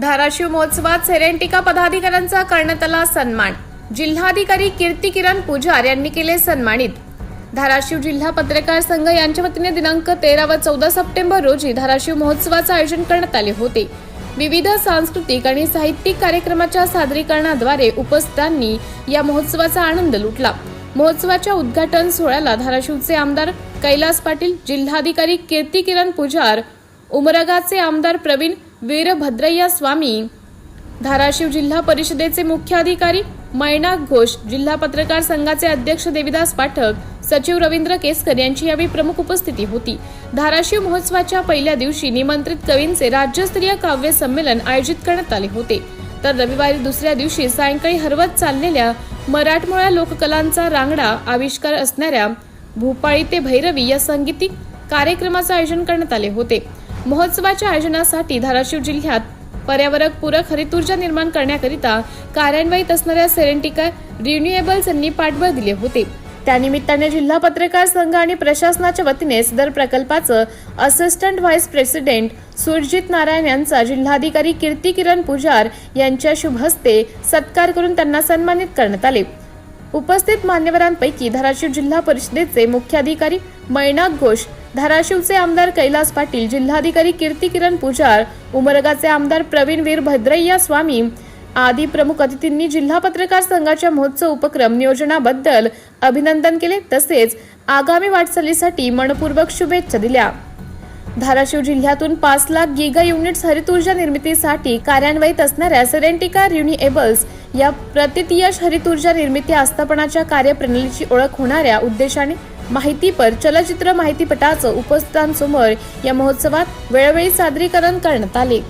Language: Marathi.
धाराशिव महोत्सवात सेरेंटिका पदाधिकाऱ्यांचा करण्यात आला सन्मान. जिल्हाधिकारी कीर्ती किरण पुजार यांनी केले सन्मानित. धाराशिव जिल्हा पत्रकार संघ यांच्या वतीने दिनांक तेरा व चौदा सप्टेंबर रोजी धाराशिव महोत्सवाचे आयोजन करण्यात आले होते. विविध सांस्कृतिक आणि साहित्यिक कार्यक्रमाच्या सादरीकरणाद्वारे उपस्थितांनी या महोत्सवाचा आनंद लुटला. महोत्सवाच्या उद्घाटन सोहळ्याला धाराशिवचे आमदार कैलास पाटील जिल्हाधिकारी कीर्ती किरण पुजार उमरगाचे आमदार प्रवीण वीरभद्रय्या स्वामी धाराशिव जिल्हा परिषदेचे मुख्य अधिकारी मैनाक घोष जिल्हा पत्रकार संघाचे अध्यक्ष देविदास पाठक सचिव रवींद्र केसकर यांची यावेळी प्रमुख उपस्थिती होती. धाराशिव महोत्सवाच्या पहिल्या दिवशी निमंत्रित कवींचे राज्यस्तरीय काव्य संमेलन आयोजित करण्यात आले होते. तर रविवारी दुसऱ्या दिवशी सायंकाळी हरवत चाललेल्या मराठमोळ्या लोककलांचा रांगडा आविष्कार असणाऱ्या भूपाळी ते भैरवी या संगीतिक कार्यक्रमाचे आयोजन करण्यात आले होते. महोत्सवाच्या आयोजनासाठी धाराशिव जिल्ह्यात पर्यावरक पूरक हरितऊर्जा निर्माण करण्याकरिता कार्यान्वित असणाऱ्या सेरेंटिका रिन्युएबल्स यांनी पाठबळ दिले होते. त्यानिमित्ताने जिल्हा पत्रकार संघ आणि प्रशासनाच्या वतीने सदर प्रकल्पाचं assistant vice president Surjit Narayan यांचा जिल्हाधिकारी कीर्ती किरण पुजार यांच्या शुभ हस्ते सत्कार करून त्यांना सन्मानित करण्यात आले. उपस्थित मान्यवरांपैकी धाराशिव जिल्हा परिषदेचे मुख्याधिकारी मैनाक घोष धाराशिवचे आमदार कैलास पाटील जिल्हाधिकारी कीर्ती किरण पुजार उमरगाचे आमदार प्रवीण वीर भद्रय्या स्वामी आदी प्रमुख अतिथींनी जिल्हा पत्रकार संघाच्या महोत्सव उपक्रम नियोजनाबद्दल अभिनंदन केले. तसेच आगामी वाटचालीसाठी मनपूर्वक शुभेच्छा दिल्या. धाराशिव जिल्ह्यातून पाच लाख गिगा युनिट्स हरितऊर्जा निर्मितीसाठी कार्यान्वित असणाऱ्या सेरेंटिका रिन्युएबल्स या प्रतितियश हरित ऊर्जा निर्मिती आस्थापनाच्या कार्यप्रणालीची ओळख होणाऱ्या उद्देशाने माहितीपर चलचित्र माहितीपटाचं उपस्थितांसमोर या महोत्सवात वेळोवेळी सादरीकरण करण्यात आले.